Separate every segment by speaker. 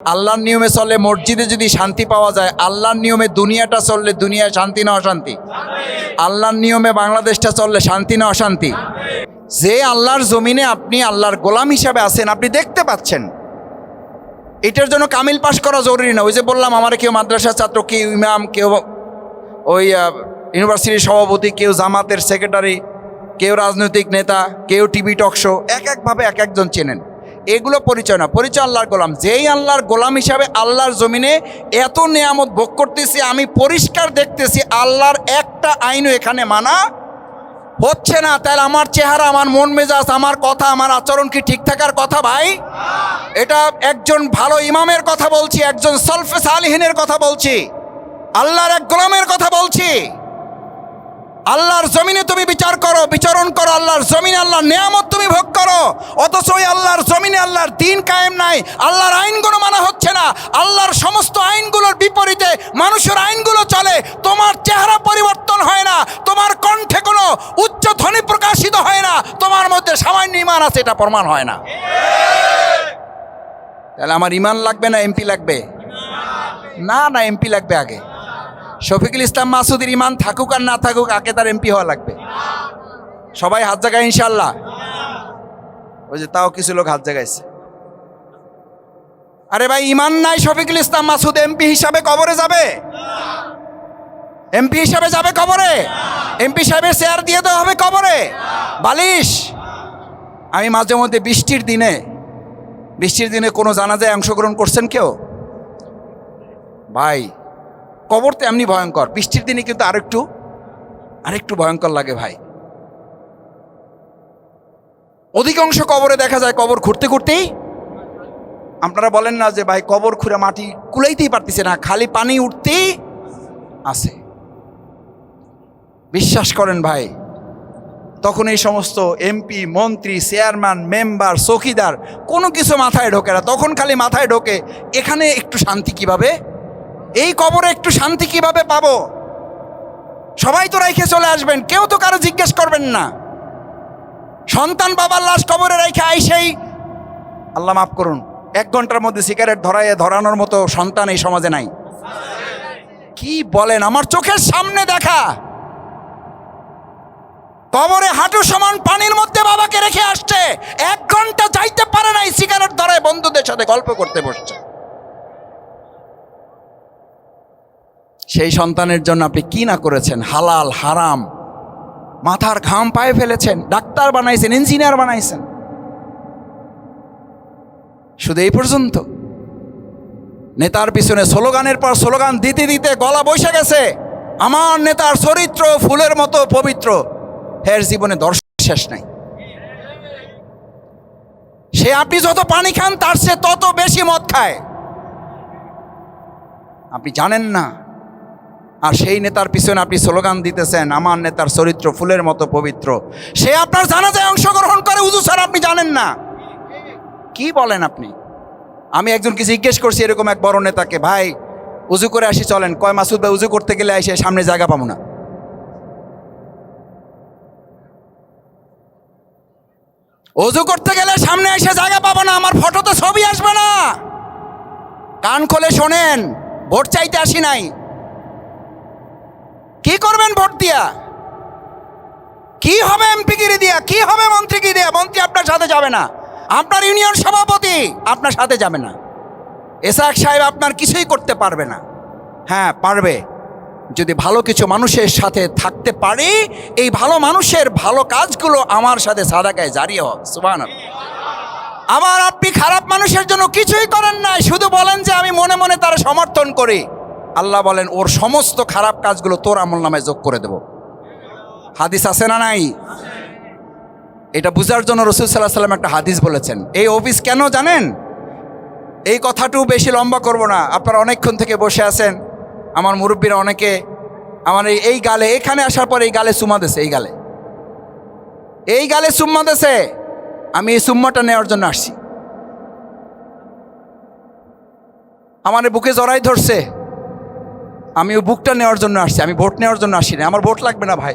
Speaker 1: আল্লাহর নিয়মে চললে মসজিদে যদি শান্তি পাওয়া যায়, আল্লাহর নিয়মে দুনিয়াটা চললে দুনিয়ায় শান্তি না অশান্তি? আল্লাহর নিয়মে বাংলাদেশটা চললে শান্তি না অশান্তি? যে আল্লাহর জমিনে আপনি আল্লাহর গোলাম হিসাবে আছেন, আপনি দেখতে পাচ্ছেন। এটার জন্য কামিল পাশ করা জরুরি না। ওই যে বললাম, আমার কেউ মাদ্রাসার ছাত্র, কেউ ইমাম, কেউ ওই ইউনিভার্সিটির সভাপতি, কেউ জামাতের সেক্রেটারি, কেউ রাজনৈতিক নেতা, কেউ টিভি টক শো, এক একভাবে এক একজন চেনেন। এগুলো পরিচয় না। পরিচয় আল্লাহর গোলাম। যেই আল্লাহর গোলাম হিসাবে আল্লাহর জমিনে এত নিয়ামত ভোগ করতেছি, আমি পরিষ্কার দেখতেছি আল্লাহর একটা আইনও এখানে মানা হচ্ছে না। তাহলে আমার চেহারা, আমার মন মেজাজ, আমার কথা, আমার আচরণ কি ঠিক থাকার কথা ভাই? এটা একজন ভালো ইমামের কথা বলছি, একজন সলফে সালিহিনের কথা বলছি, আল্লাহর এক গোলামের কথা বলছি। আল্লাহর জমিনে তুমি বিচার করো, বিচরণ করো, আল্লাহর জমিনে আল্লাহর নিয়ামত তুমি ভোগ করো। অথচ ওই আল্লাহর জমিনে আল্লাহর দিন কায়েম নাই, আল্লাহর আইনগুলো মানা হচ্ছে না। আল্লাহর সমস্ত আইনগুলোর বিপরীতে মানুষের আইনগুলো চলে, তোমার চেহারা পরিবর্তন হয় না, তোমার কণ্ঠে কোনো উচ্চ ধ্বনি প্রকাশিত হয় না, তোমার মধ্যে সামান্য ইমান আছে, এটা প্রমাণ হয় না। তাহলে আমার ইমান লাগবে না, এমপি লাগবে? না না, এমপি লাগবে আগে। শফিকুল ইসলাম মাসুদের ইমান থাকুক আর না থাকুক, আগে তার এমপি হওয়া লাগবে। সবাই হাত জায়গায় ইনশাল্লাহ ওই যে তাও কিছু লোক হাত জায়গাইছে আরে ভাই, ইমান নাই শফিকুল ইসলাম মাসুদ, এমপি হিসাবে কবরে যাবে? এমপি হিসাবে যাবে কবরে? এমপি সাহেবের চেয়ার দিয়ে দেওয়া হবে কবরে? বালিশ? আমি মাঝে মধ্যে বৃষ্টির দিনে বৃষ্টির দিনে কোনো জানাজায় অংশগ্রহণ করছেন কেউ? ভাই কবর তো এমনি ভয়ঙ্কর। বৃষ্টির দিনে কিন্তু আরেকটু আরেকটু ভয়ঙ্কর লাগে ভাই। অধিকাংশ কবরে দেখা যায় কবর ঘুরতে ঘুরতেই আপনারা বলেন না যে ভাই কবর খুঁড়ে মাটি কুলাইতেই পারতেছে না, খালি পানি উঠতেই আছে। বিশ্বাস করেন ভাই, তখন এই সমস্ত এমপি, মন্ত্রী, চেয়ারম্যান, মেম্বার, চৌকিদার কোনো কিছু মাথায় ঢোকে না। তখন খালি মাথায় ঢোকে, এখানে একটু শান্তি কীভাবে? এই কবরে একটু শান্তি কীভাবে পাবো? সবাই তো রেখে চলে আসবেন, কেউ তো কারও জিজ্ঞেস করবেন না। সন্তান বাবার লাশ কবরে রেখে আইসেই আল্লাহ মাফ করুন, এক ঘণ্টার মধ্যে সিগারেট ধরাইয়ে ধরানোর মতো সন্তান এই সমাজে নাই। কি বলেন, আমার চোখের সামনে দেখা। কবরে হাঁটু সমান পানির মধ্যে বাবাকে রেখে আসছে, এক ঘণ্টা যাইতে পারে নাই, সিগারেট ধরায় বন্ধুদের সাথে গল্প করতে বসছে। সেই সন্তানের জন্য আপনি কি না করেছেন? হালাল, হারাম, মাথার ঘাম পায়ে ফেলেছেন, ডাক্তার বানাইছেন, ইঞ্জিনিয়ার বানাইছেন। শুধু এই পর্যন্ত। নেতার পিছনে স্লোগানের পর স্লোগান দিতে দিতে গলা বসে গেছে। আমার নেতার চরিত্র ফুলের মতো পবিত্র। হের জীবনে দর্শন শেষ নাই। সে আপনি যত পানি খান, তার সে তত বেশি মদ খায়। আপনি জানেন না আর সেই নেতার পিছনে আপনি স্লোগান দিতেছেন, আমার নেতার চরিত্র ফুলের মতো পবিত্র। সে আপনার জানাজায় অংশগ্রহণ করে, উজু স্যার আপনি জানেন না। কি বলেন আপনি? আমি একজনকে জিজ্ঞেস করছি এরকম এক বড় নেতাকে, ভাই, উজু করে আসি, চলেন। কয়, মাসুদ ভাই, উজু করতে গেলে এসে সামনে জায়গা পাবো না। অজু করতে গেলে সামনে এসে জায়গা পাবো না, আমার ফটোতে ছবি আসবে না। কান খোলে শোনেন, ভোট চাইতে আসি নাই। কি করবেন ভোট দিয়া? কি হবে এমপিগিরি দিয়া? কি হবে মন্ত্রীগিরি দিয়া? মন্ত্রী আপনার সাথে যাবে না। আপনার ইউনিয়ন সভাপতি আপনার সাথে যাবে না। এসাক সাহেব আপনার কিছুই করতে পারবে না। হ্যাঁ পারবে। যদি ভালো কিছু মানুষের সাথে থাকতে পারি, এই ভালো মানুষের ভালো কাজগুলো আমার সাথে সাদাকায় জারিয়ে হোক সুবান আবার আপনি খারাপ মানুষের জন্য কিছুই করেন না শুধু বলেন যে আমি মনে মনে তার সমর্থন করি। আল্লাহ বলেন, ওর সমস্ত খারাপ কাজগুলো তোর আমল নামায় যোগ করে দেব। হাদিস আছে না নাই? এটা বুঝার জন্য রসুল সাল্লাহ সাল্লাম একটা হাদিস বলেছেন। এই অফিস কেন জানেন? এই কথাটু বেশি লম্বা করব না। আপনারা অনেকক্ষণ থেকে বসে আছেন। আমার মুরব্বীরা অনেকে, আমার এই গালে, এখানে আসার পর এই গালে চুমা দেছে এই গালে। এই গালে চুম্মা দেছে আমি এই চুম্মাটা নেওয়ার জন্য আসছি। আমার বুকে জড়াই ধরছে। আমি ওই বুকটা নেওয়ার জন্য আসছি, আমি ভোট নেওয়ার জন্য আসি না আমার ভোট লাগবে না ভাই।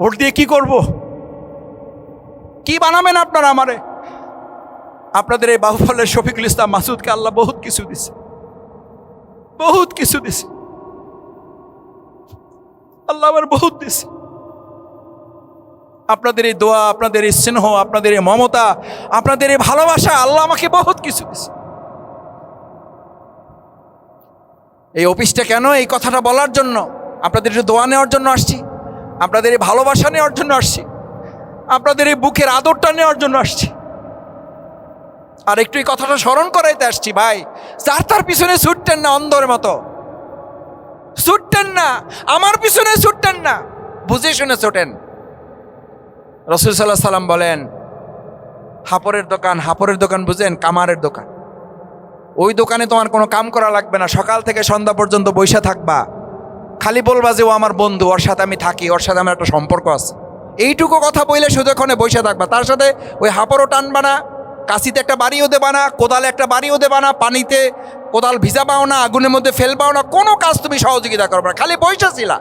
Speaker 1: ভোট দিয়ে কি করব? কি বানাবেন আপনারা আমারে?
Speaker 2: আপনাদের এই বাহুফলের শফিকুল ইসলাম মাসুদকে আল্লাহ বহুত কিছু দিছে। বহুত কিছু দিছে। আল্লাহ আমার বহুত দিছে। আপনাদের এই দোয়া, আপনাদের এই স্নেহ, আপনাদের এই মমতা, আপনাদের এই ভালোবাসা আল্লাহ আমাকে বহুত কিছু দিছে। এই অফিসটা কেন এই কথাটা বলার জন্য? আপনাদের একটু দোয়া নেওয়ার জন্য আসছি। আপনাদের এই ভালোবাসা নেওয়ার জন্য আসছি। আপনাদের এই বুকের আদরটা নেওয়ার জন্য আসছি। আর একটু এই কথাটা স্মরণ করাইতে আসছি, ভাই। যার তার পিছনে ছুটতেন না অন্ধর মতো। ছুটতেন না। আমার পিছনে ছুটতেন না। বুঝে শুনে ছোটেন। রসুল সাল্লাহ সাল্লাম বলেন, হাপরের দোকান হাপরের দোকান বুঝেন, কামারের দোকান। ওই দোকানে তোমার কোনো কাম করা লাগবে না, সকাল থেকে সন্ধ্যা পর্যন্ত বৈশা থাকবা। খালি বলবা যে ও আমার বন্ধু, ওর সাথে আমি থাকি, ওর সাথে আমার একটা সম্পর্ক আছে। এইটুকু কথা বললে শুধু ওখানে বৈশা থাকবা। তার সাথে ওই হাপড়ও টানবা না, কাশিতে একটা বাড়িও দেবা না, কোদালে একটা বাড়িও দেবা না, পানিতে কোদাল ভিজা পাও না, আগুনের মধ্যে ফেলবাও না, কোনো কাজ তুমি সহযোগিতা করবে না, খালি বৈশা ছিলা।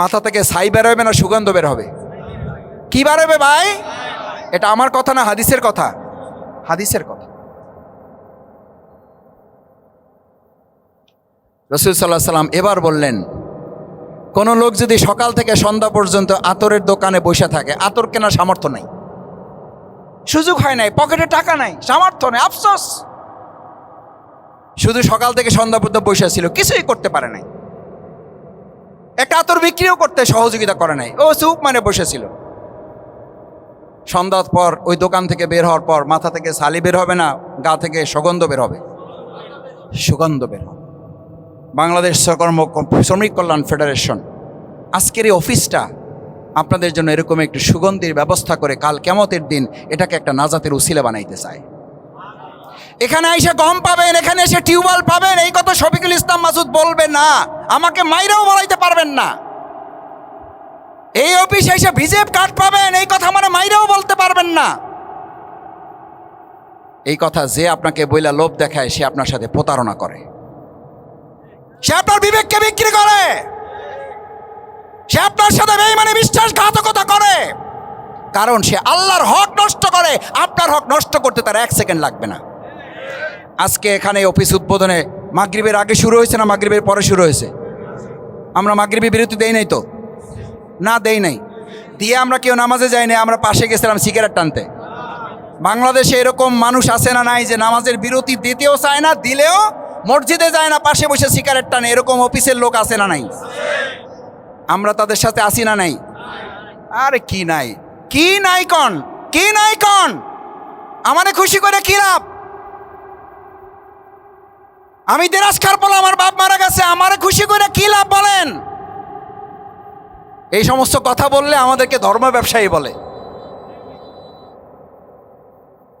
Speaker 2: মাথা থেকে ছাই বেরোবে না, সুগন্ধ বের হবে। কি বেরোবে ভাই? এটা আমার কথা না, হাদিসের কথা? হাদিসের কথা। রসুল সাল্লাম এবার বললেন, কোনো লোক যদি সকাল থেকে সন্ধ্যা পর্যন্ত আতরের দোকানে বসে থাকে, আতর কেনার সামর্থ্য নাই। সুযোগ হয় নাই, পকেটে টাকা নাই, সামর্থ্য নেই, আফসোস। শুধু সকাল থেকে সন্ধ্যা পর্যন্ত বসে ছিল, কিছুই করতে পারে নাই। একটা আতর বিক্রিও করতে সহযোগিতা করে নাই, ও চুপ মানে বসেছিল সন্ধ্যার পর ওই দোকান থেকে বের হওয়ার পর মাথা থেকে সালি বের হবে না, গা থেকে সুগন্ধ বের হবে। সুগন্ধ বের হবে। বাংলাদেশ কর্ম শ্রমিক কল্যাণ ফেডারেশন। আজকের এই অফিসটা আপনাদের জন্য এরকম একটি সুগন্ধির ব্যবস্থা করে কাল কেমতের দিন এটাকে একটা নাজাতের উসিলে বানাইতে চায়। এখানে এসে গম পাবেন, এখানে এসে টিউবওয়েল পাবেন, এই কথা শফিকুল ইসলাম মাসুদ বলবে না। আমাকে মাইরাও বলাইতে পারবেন না। এই অফিসে এসে ভিজেপ কার্ড পাবেন, এই কথা মানে মাইরাও বলতে পারবেন না। এই কথা যে আপনাকে বইলা লোভ দেখায়, সে আপনার সাথে প্রতারণা করে। সে আপনার বিবেককে বিক্রি করে। সে আপনার সাথে বেইমানে বিশ্বাসঘাতকতা করে। কারণ সে আল্লাহর হক নষ্ট করে। আপনার হক নষ্ট করতে তার এক সেকেন্ড লাগবে না। আজকে এখানে অফিস উদ্বোধনে মাগরিবের আগে শুরু হয়েছে না মাগরিবের পরে শুরু হয়েছে? আমরা মাগরিবি বিরতি দেই নাই তো? না, দেই নাই। দিয়ে আমরা কেউ নামাজে যাই নাই, আমরা পাশে গেছিলাম সিগারেট টানতে। বাংলাদেশে এরকম মানুষ আছে না নাই যে নামাজের বিরতি দিতেও চায় না, দিলেও মসজিদে যায় না, পাশে বসে সিগারেট টানে, এরকম অফিসের লোক আছে না নাই? আমরা তাদের সাথে আসি না নাই? আরে কি নাই? কি নাই কন? কি নাই কন? আমারে খুশি করে কি লাভ? আমি দেরাজ খার বলে আমার বাপ মারা গেছে, আমারে খুশি করে কি লাভ বলেন? এই সমস্ত কথা বললে আমাদেরকে ধর্ম ব্যবসায়ী বলে।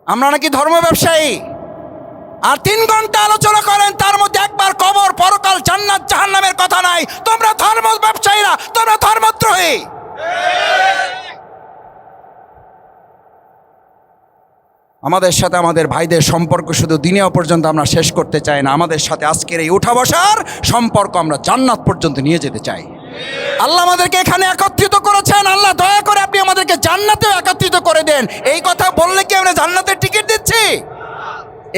Speaker 2: আমরা নাকি ধর্ম ব্যবসায়ী? আর তিন ঘণ্টা আলোচনা করেন, তার মধ্যে একবার কবর, পরকাল, জান্নাত, জাহান্নামের কথা নাই। তোমরা ধর্ম ব্যবসায়ীরা, তোমরা ধর্মদ্রোহী। আমাদের সাথে আমাদের ভাইদের সম্পর্ক শুধু দিনেও পর্যন্ত আমরা শেষ করতে চাই না। আমাদের সাথে আজকের এই উঠা বসার সম্পর্ক আমরা জান্নাত পর্যন্ত নিয়ে যেতে চাই। আল্লাহ আমাদেরকে এখানে একত্রিত করেছেন। আল্লাহ দয়া করে আপনি আমাদেরকে জান্নাতেও একত্রিত করে দেন। এই কথা বললে কি আমরা জান্নাতের টিকিট দিচ্ছি?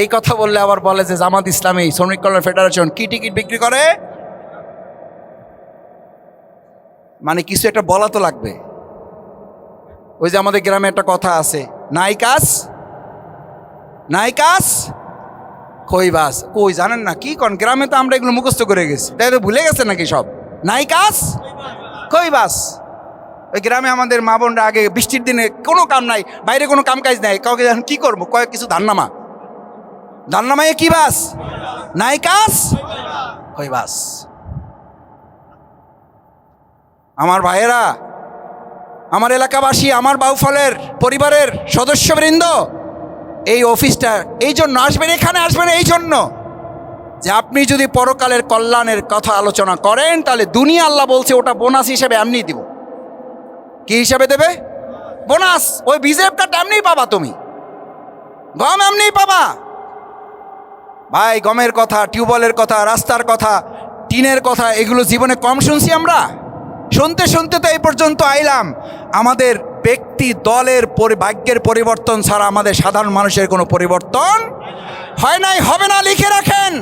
Speaker 2: এই কথা বললে আবার বলে যে জামাত ইসলামী, শ্রমিক কল্যাণ ফেডারেশন কি টিকিট বিক্রি করে? মানে কিছু একটা বলা তো লাগবে। ওই যে আমাদের গ্রামে একটা কথা আছে নাই কাজ নাই কাজ কই বাস? কই জানেন না, কি কন? গ্রামে তো আমরা এগুলো মুখস্থ করে গেছি। তাই তো ভুলে গেছে নাকি সব? নাই কাজ কই বাস? ওই গ্রামে আমাদের মা বোনরা আগে বৃষ্টির দিনে কোনো কাম নাই, বাইরে কোনো কাম কাজ নাই, কাউকে কী করব? কয়েক কিছু ধান নামা ধান কি বাস? নাই কাজ কই বাস। আমার ভাইয়েরা, আমার এলাকাবাসী, আমার বাউফলের পরিবারের সদস্যবৃন্দ, এই অফিসটা, এই জন্য আসবেন, এখানে আসবেন এই জন্য। যে আপনি যদি পরকালের কল্যাণের কথা আলোচনা করেন, তাহলে দুনিয়া আল্লাহ বলছে, ওটা বোনাস হিসেবে এমনি দিব। কি হিসাবে দেবে? বোনাস। ওই বিজেপ কার্ড এমনিই পাবা তুমি। গম এমনিই পাবা। ভাই, গমের কথা, টিউবওয়েলের কথা, রাস্তার কথা, টিনের কথা, এগুলো জীবনে কম শুনছি আমরা। শুনতে শুনতে তো এই পর্যন্ত আইলাম। আমাদের
Speaker 1: ব্যক্তি দলের ভাগ্যের পরিবর্তন ছাড়া আমাদের সাধারণ মানুষের কোনো পরিবর্তন হয় নাই, হবে না, লিখে রাখেন।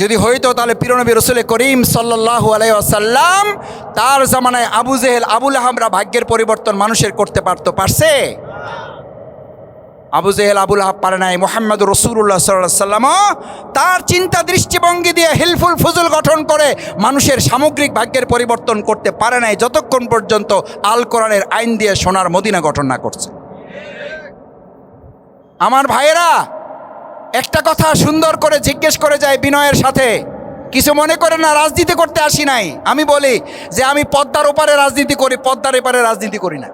Speaker 1: যদি হইতো তাহলে পিরনবী রসুল করিম সাল্লাহ আলাইসাল্লাম তার জামানায় আবু জেহেল, আবুল আহমরা ভাগ্যের পরিবর্তন মানুষের করতে পারতো, পারছে? আবু জেহেল, আবুল আহাব পারে নাই। মোহাম্মদ রসুল্লাহ সাল্লাহ সাল্লামও তার চিন্তা দৃষ্টিভঙ্গি দিয়ে হিলফুল ফুজুল গঠন করে মানুষের সামগ্রিক ভাগ্যের পরিবর্তন করতে পারে নাই, যতক্ষণ পর্যন্ত আল কোরআনের আইন দিয়ে সোনার মদিনা গঠন না করছে। আমার ভাইয়েরা, একটা কথা সুন্দর করে জিজ্ঞেস করে যায় বিনয়ের সাথে। কিছু মনে করে না, রাজনীতি করতে আসি নাই। আমি বলি যে আমি পদ্মার ওপারে রাজনীতি করি, পদ্মার এপারে রাজনীতি করি না।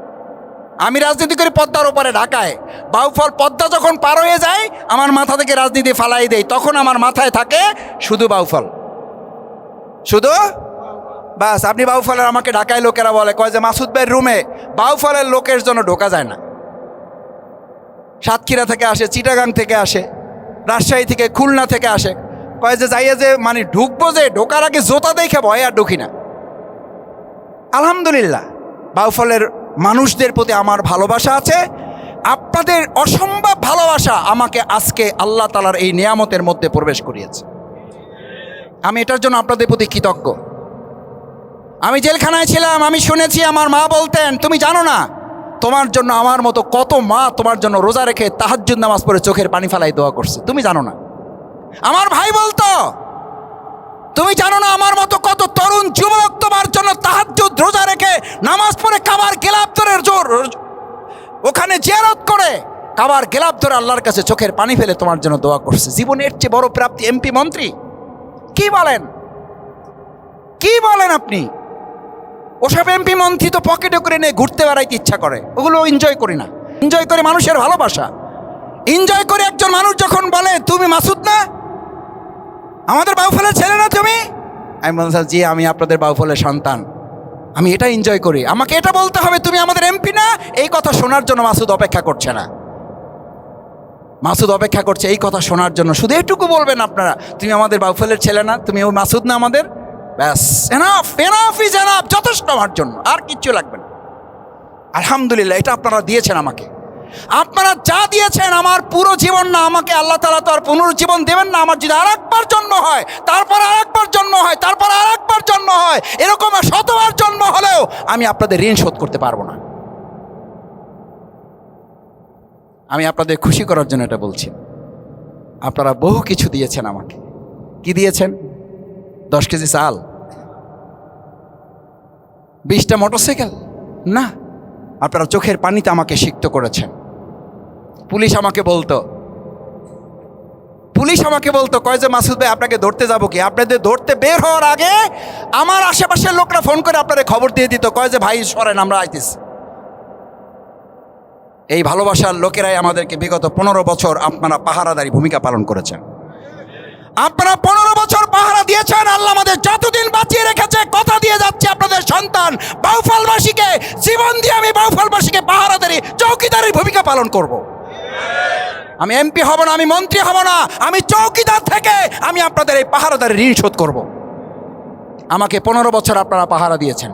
Speaker 1: আমি রাজনীতি করি পদ্মার ওপারে ঢাকায়। বাউফল পদ্মা যখন পার হয়ে যায়, আমার মাথা থেকে রাজনীতি ফালাই দেয়। তখন আমার মাথায় থাকে শুধু বাউফল। শুধু? বাস, আপনি বাউফলের আমাকে ঢাকায় লোকেরা বলে, কয় যে মাসুদ ভাইয়ের রুমে বাউফলের লোকের জন্য ঢোকা যায় না। সাতক্ষীরা থেকে আসে, চিটাগাং থেকে আসে, রাজশাহী থেকে খুলনা থেকে আসে। কয় যে যাইয়া যে মানে ঢুকবো যে, ঢোকার আগে জোতা দেখে ভয় আর ঢুকি না। আলহামদুলিল্লাহ, বাউফলের মানুষদের প্রতি আমার ভালোবাসা আছে, আপনাদের অসম্ভব ভালোবাসা আমাকে আজকে আল্লাহ তালার এই নিয়ামতের মধ্যে প্রবেশ করিয়েছে। আমি এটার জন্য আপনাদের প্রতি কৃতজ্ঞ। আমি জেলখানায় ছিলাম, আমি শুনেছি আমার মা বলতেন, তুমি জানো না, তোমার জন্য আমার মতো কত মা তোমার জন্য রোজা রেখে তাহাজ্জুদ নামাজ পড়ে চোখের পানি ফেলাই দোয়া করছে। তুমি জানো না। আমার ভাই বলতো তুমি জানো না আমার মতো কত তরুণ যুবক তোমার জন্য তাহাজ্জুদ, রোজা রেখে নামাজ পড়ে কাবার গেলাপ ধরে জোর ওখানে জিয়ারত করে। কাবার গেলাপ ধরে আল্লাহর কাছে চোখের পানি ফেলে তোমার জন্য দোয়া করছে। জীবনের চেয়ে বড় প্রাপ্তি এমপি মন্ত্রী। কি বলেন? কি বলেন আপনি? ওসব এমপি মন্ত্রী তো পকেটে করে নিয়ে ঘুরতে বেড়াইতে ইচ্ছা করে। ওগুলো এনজয় করি না। এনজয় করে মানুষের ভালোবাসা। এনজয় করে একজন মানুষ যখন বলে, তুমি মাসুদ না? আমাদের বাউফলের ছেলে না তুমি? আমি বললাম জি আমি আপনাদের বাউফলের সন্তান। আমি এটা এনজয় করি। আমাকে এটা বলতে হবে তুমি আমাদের এমপি না? এই কথা শোনার জন্য মাসুদ অপেক্ষা করছে না। মাসুদ অপেক্ষা করছে এই কথা শোনার জন্য। শুধু এটুকু বলবেন আপনারা তুমি আমাদের বাউফলের ছেলে না তুমি ওই মাসুদ না আমাদের? ব্যাস এনাফ এনাফ ইজ এনাফ যথেষ্ট আমার জন্য আর কিচ্ছু লাগবে না। আলহামদুলিল্লাহ এটা আপনারা দিয়েছেন আমাকে। আপনারা যা দিয়েছেন আমার পুরো জীবন না, আমাকে আল্লাহ তালা তো আর পুনরুজ্জীবন দেবেন না, আমার যদি আর একবার জন্ম হয়, তারপর আর একবার জন্ম হয়, তারপর আর একবার জন্ম হয়, এরকম শতবার জন্ম হলেও আমি আপনাদের ঋণ শোধ করতে পারব না। আমি আপনাদের খুশি করার জন্য এটা বলছি। আপনারা বহু কিছু দিয়েছেন আমাকে। কি দিয়েছেন? দশ কেজি চাল। বিশটা মোটরসাইকেল? না। আপনারা চোখের পানিতে আমাকে সিক্ত করেছেন। পুলিশ আমাকে বলতো। পুলিশ আমাকে বলতো, কয় যে মাসুদ ভাই, আপনাকে ধরতে যাব কি? আপনাদের ধরতে বের হওয়ার আগে আমার আশেপাশের লোকরা ফোন করে আপনাদের খবর দিয়ে দিত, কয় যে, ভাই, সরেন, আমরা আইতেছি। এই ভালোবাসার লোকেরাই আমাদেরকে বিগত পনেরো বছর আপনারা পাহারাদারি ভূমিকা পালন করেছেন। আপনারা পনেরো বছর পাহারা দিয়েছেন, আল্লাহ আমাদের যতদিন বাঁচিয়ে রেখেছে, কথা দিয়ে যাচ্ছে আপনাদের সন্তান, বাউফলবাসীকে, জীবন দিয়ে আমি বাউফলবাসীকে পাহারাদারি, চৌকিদারের ভূমিকা পালন করব। আমি এমপি হব না, আমি মন্ত্রী হব না, আমি চৌকিদার থেকে আমি আপনাদের এই পাহারাদারি ঋণ শোধ করব। আমাকে পনেরো বছর আপনারা পাহারা দিয়েছেন।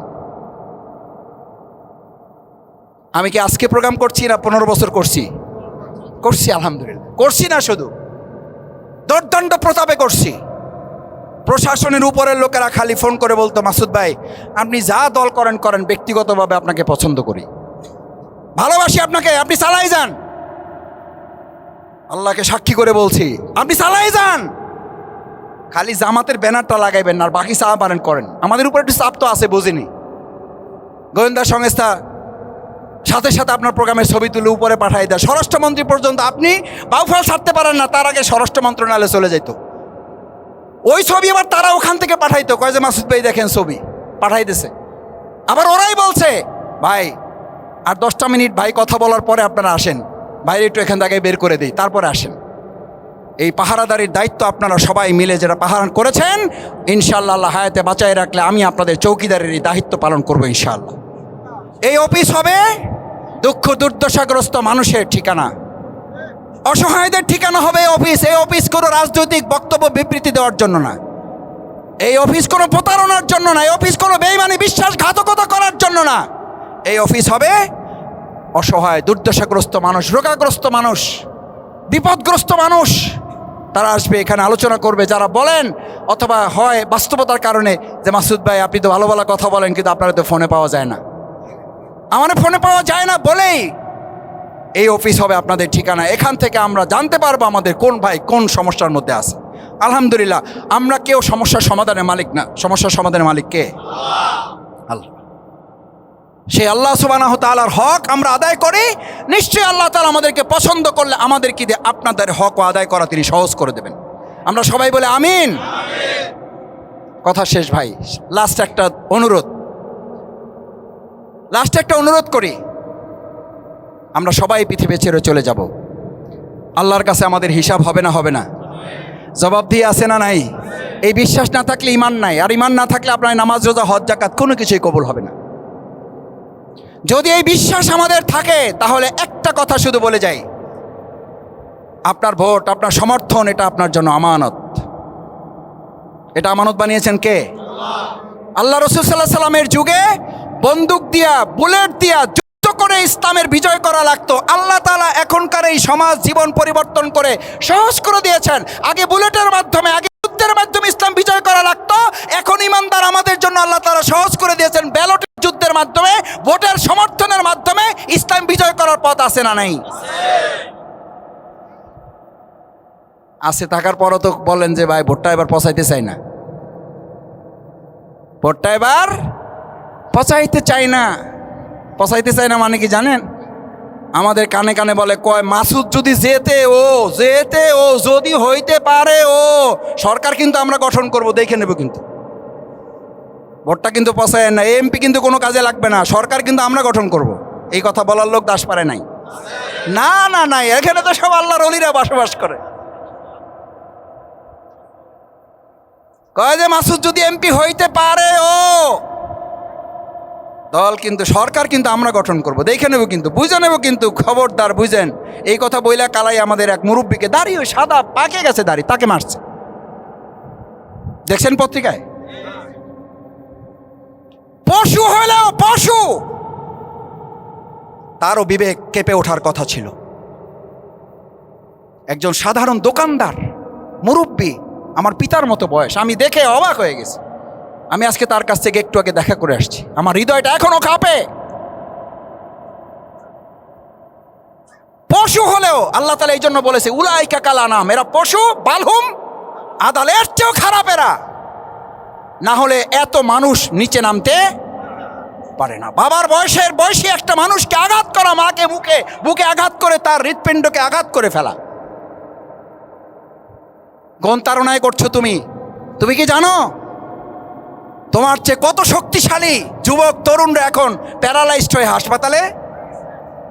Speaker 1: আমি কি আজকে প্রোগ্রাম করছি না পনেরো বছর করছি? করছি, আলহামদুলিল্লাহ। করছি না শুধু। দর্দণ্ড প্রতাপে করছি। প্রশাসনের উপরের লোকেরা খালি ফোন করে বলতো, মাসুদ ভাই, আপনি যা দল করেন করেন। ব্যক্তিগতভাবে আপনাকে পছন্দ করি। ভালোবাসি আপনাকে, আপনি চালাই যান। আল্লাহকে সাক্ষী করে বলছি, আপনি চালাই যান! খালি জামাতের ব্যানারটা লাগাইবেন আর বাকি চা পারেন করেন। আমাদের উপর একটু চাপ তো আছে, বুঝিনি? গোয়েন্দা সংস্থা সাথে সাথে আপনার প্রোগ্রামের ছবি তুলে উপরে পাঠাই দেয়। স্বরাষ্ট্রমন্ত্রী পর্যন্ত আপনি বাউফল ছাড়তে পারেন না, তার আগে স্বরাষ্ট্র মন্ত্রণালয়ে চলে যেত ওই ছবি আবার তারা ওখান থেকে পাঠাইতো। কয় যে মাসুদ ভাই দেখেন ছবি, পাঠাই দিছে। আবার ওরাই বলছে, ভাই, আর দশটা মিনিট ভাই কথা বলার পরে আপনারা আসেন। বাইরে একটু এখান থেকে বের করে দিই, তারপরে আসেন। এই পাহারাদারির দায়িত্ব আপনারা সবাই মিলে যেটা পাহারা করেছেন ইনশাল্লাহ হায়াতে বাঁচাই রাখলে আমি আপনাদের চৌকিদারের এই দায়িত্ব পালন করব ইনশাল্লাহ এই অফিস হবে দুঃখ দুর্দশাগ্রস্ত মানুষের ঠিকানা। অসহায়দের ঠিকানা হবে অফিস, এই অফিস কোনো রাজনৈতিক বক্তব্য বিবৃতি দেওয়ার জন্য না। এই অফিস কোনো প্রতারণার জন্য না, এই অফিস কোনো বেইমানি বিশ্বাসঘাতকতা করার জন্য না।
Speaker 2: এই অফিস হবে অসহায়, দুর্দশাগ্রস্ত মানুষ, রোগাগ্রস্ত মানুষ, বিপদগ্রস্ত মানুষ, তারা আসবে এখানে আলোচনা করবে, যারা বলেন অথবা হয় বাস্তবতার কারণে যে মাসুদ ভাই, আপনি তো ভালো ভালো কথা বলেন, কিন্তু আপনারা তো ফোনে পাওয়া যায় না। আমার ফোনে পাওয়া যায় না বলেই এই অফিস হবে আপনাদের ঠিকানা। এখান থেকে আমরা জানতে পারব আমাদের কোন ভাই কোন সমস্যার মধ্যে আছে। আলহামদুলিল্লাহ, আমরা কেউ সমস্যার সমাধানের মালিক না। সমস্যার সমাধানের মালিক কে? আল্লাহ। সেই আল্লাহ সুবানাহ তালার হক আমরা আদায় করি। নিশ্চয়ই আল্লাহ তালা আমাদেরকে পছন্দ করলে আমাদের আমাদেরকে দিয়ে? আপনাদের হক আদায় করা তিনি সহজ করে দেবেন। আমরা সবাই বলে আমিন। কথা শেষ ভাই। লাস্ট একটা অনুরোধ। লাস্ট একটা অনুরোধ করি। আমরা সবাই পৃথিবী ছেড়ে চলে যাব। আল্লাহর কাছে আমাদের হিসাব হবে না হবে না। জবাব দিয়ে আছে না নাই? এই বিশ্বাস না থাকলে ইমান নাই। আর ইমান না থাকলে আপনার নামাজ, রোজা, হজ জাকাত কোনো কিছুই কবুল হবে না। যদি এই বিশ্বাস আমাদের থাকে, তাহলে একটা কথা শুধু বলে যাই। আপনার ভোট, আপনার সমর্থন, এটা আপনার জন্য আমানত। এটা আমানত বানিয়েছেন কে? আল্লাহ রসুল সাল্লাহ সাল্লামের যুগে বন্দুক দিয়া, বুলেট দিয়া যুদ্ধ করে ইসলামের বিজয় করা লাগতো। আল্লাহ তালা এখনকার এই সমাজ জীবন পরিবর্তন করে সহজ করে দিয়েছেন। আগে বুলেটের মাধ্যমে, আগে যুদ্ধের মাধ্যমে ইসলাম বিজয় করা লাগতো। এখন ইমানদার আমাদের জন্য আল্লাহ তালা সহজ করে দিয়েছেন। মাধ্যমে ভোটের সমর্থনের মাধ্যমে ইসলাম বিজয় করার পথ আছে না নাই? আছে, থাকার পরও তো বলেন যে ভাই, ভোটটা এবার পচাইতে চাই না। ভোটটা এবার পচাইতে চাই না। পচাইতে চাই না মানে কি জানেন? আমাদের কানে কানে বলে, কয়, মাসুদ যদি যেতে ও যেতে ও, যদি হইতে পারে ও, সরকার কিন্তু আমরা গঠন করব, দেখে নেব কিন্তু। ভোটটা কিন্তু পচায় না এমপি কিন্তু কোনো কাজে লাগবে না, সরকার কিন্তু আমরা গঠন করব। এই কথা বলার লোক দাস পারে নাই। না না না এখানে তো সব আল্লাহর অলিরা বসবাস করে। কয় যে মাসুদ, যদি এমপি হইতে পারে, ও! দল কিন্তু, সরকার কিন্তু আমরা গঠন করব, দেখে নেব কিন্তু, বুঝে নেব কিন্তু, খবরদার বুঝেন। এই কথা বইলা কালাই আমাদের এক মুরব্বীকে দাঁড়িয়ে সাদা পাকে গেছে দাড়ি তাকে মারছে। দেখছেন পত্রিকায়? পশু হলেও পশু। তারও বিবেক কেঁপে ওঠার কথা ছিল। একজন সাধারণ দোকানদার, মুরব্বী, আমার পিতার মতো বয়স, আমি দেখে অবাক হয়ে গেছি। আমি আজকে তার কাছ থেকে একটু আগে দেখা করে আসছি। আমার হৃদয়টা এখনও কাঁপে। পশু হলেও আল্লাহ তালা এই জন্য বলেছে, উলাইকা কালা নাম, এরা পশু, বালহুম, আদালের চেয়েও খারাপ এরা। না হলে এত মানুষ নিচে নামতে পারে না। বাবার বয়সের বয়সী একটা মানুষকে আঘাত করা, মাকে মুখে বুকে আঘাত করে তার হৃৎপিণ্ডকে আঘাত করে ফেলা। গন্তারণায় করছ তুমি। তুমি কি জানো? তোমার চেয়ে কত শক্তিশালী যুবক, তরুণরা এখন প্যারালাইজড হয়ে হাসপাতালে?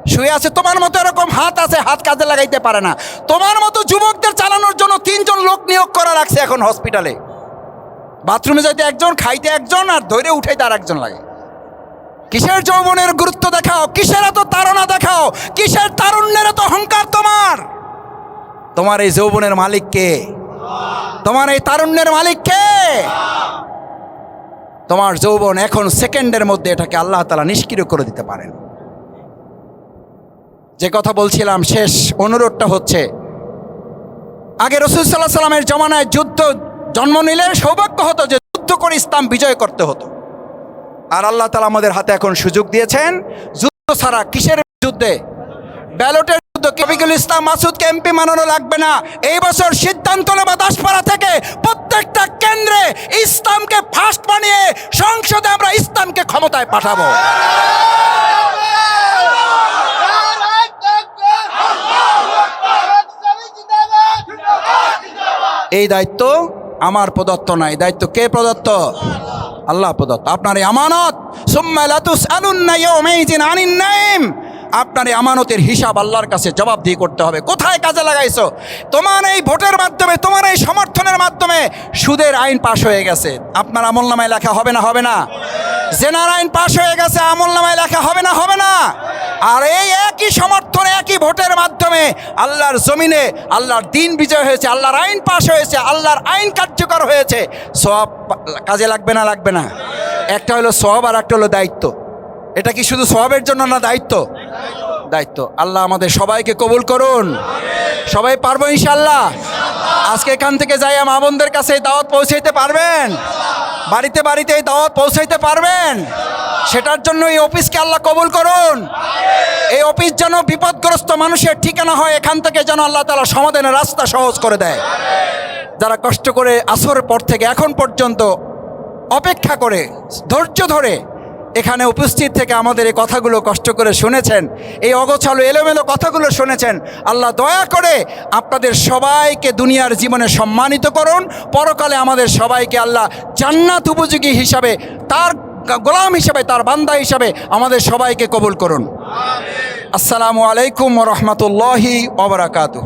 Speaker 2: শুয়ে আছে, তোমার মতো এরকম হাত আছে, হাত কাজে লাগাইতে পারে না। তোমার মতো যুবকদের চালানোর জন্য তিনজন লোক নিয়োগ করা রাখছে এখন হসপিটালে। বাথরুমে যাইতে একজন, খাইতে একজন, আর ধরে উঠাইতে আর একজন লাগে। কিসের যৌবনের গুরুত্ব দেখাও? কিসের এত তাড়না দেখাও? কিসের তারুণ্যের এত অহংকার তোমার? তোমার এই যৌবনের মালিক কে? তোমার এই তারুণ্যের মালিক কে? তোমার যৌবন এখন সেকেন্ডের মধ্যে এটাকে আল্লাহ তালা নিষ্ক্রিয় করে দিতে পারেন। যে কথা বলছিলাম, শেষ অনুরোধটা হচ্ছে, আগে রসুল সাল্লাহ সাল্লামের জমানায় যুদ্ধ জন্ম নিলে সৌভাগ্য হতো যে যুদ্ধ করে ইসলাম বিজয় করতে হতো। আর আল্লাহ তালা আমাদের হাতে এখন সুযোগ দিয়েছেন। যুদ্ধ ছাড়া কিসের যুদ্ধে? ব্যালটের যুদ্ধ। কবিকুল ইসলাম মাসুদকে এমপি মানানো লাগবে না। এই বছর সিদ্ধান্ত নেবা দাসপাড়া থেকে প্রত্যেকটা কেন্দ্রে ইসলামকে ফার্স্ট বানিয়ে সংসদে আমরা ইসলামকে ক্ষমতায় পাঠাবো। এই দায়িত্ব আমার প্রদত্ত নাই। দায়িত্ব কে প্রদত্ত? আল্লাহ প্রদত্ত। আপনার এই আমানত, সুম্মা ইয়াউমাইযিন আনিন নাইম। আপনার এই আমানতের হিসাব আল্লাহর কাছে জবাব দিয়ে করতে হবে। কোথায় কাজে লাগাইছো? তোমার এই ভোটের মাধ্যমে, তোমার এই সমর্থনের মাধ্যমে সুদের আইন পাশ হয়ে গেছে। আপনার আমল নামায় লেখা হবে না হবে না? জেনার আইন পাশ হয়ে গেছে, আমল নামায় লেখা হবে না হবে না? আর এই একই সমর্থন, একই ভোটের মাধ্যমে আল্লাহর জমিনে আল্লাহর দিন বিজয় হয়েছে, আল্লাহর আইন পাশ হয়েছে, আল্লাহর আইন কার্যকর হয়েছে। সব কাজে লাগবে না লাগবে না? একটা হলো সব আর একটা হলো দায়িত্ব।
Speaker 1: এটা কি শুধু স্বভাবের জন্য না দায়িত্ব? দায়িত্ব। আল্লাহ আমাদের সবাইকে কবুল করুন। সবাই পারব ইনশাল্লাহ আজকে এখান থেকে যাই মা বোনদের কাছে দাওয়াত পৌঁছাইতে পারবেন? বাড়িতে বাড়িতে এই দাওয়াত পৌঁছাইতে পারবেন? সেটার জন্য এই অফিসকে আল্লাহ কবুল করুন। এই অফিস যেন বিপদগ্রস্ত মানুষের ঠিকানা হয়, এখান থেকে যেন আল্লাহ তালা সমাধানের রাস্তা সহজ করে দেয়। যারা কষ্ট করে আসরের পর থেকে এখন পর্যন্ত অপেক্ষা করে, ধৈর্য ধরে এখানে উপস্থিত থেকে আমাদের এই কথাগুলো কষ্ট করে শুনেছেন এই অগোছালো এলোমেলো কথাগুলো শুনেছেন। আল্লাহ দয়া করে আপনাদের সবাইকে দুনিয়ার জীবনে সম্মানিত করুন। পরকালে আমাদের সবাইকে আল্লাহ জান্নাত উপযোগী হিসাবে তার গোলাম হিসাবে তার বান্দা হিসাবে আমাদের সবাইকে কবুল করুন। আসসালামু আলাইকুম রহমতুল্লাহি ওবরাকাতুহ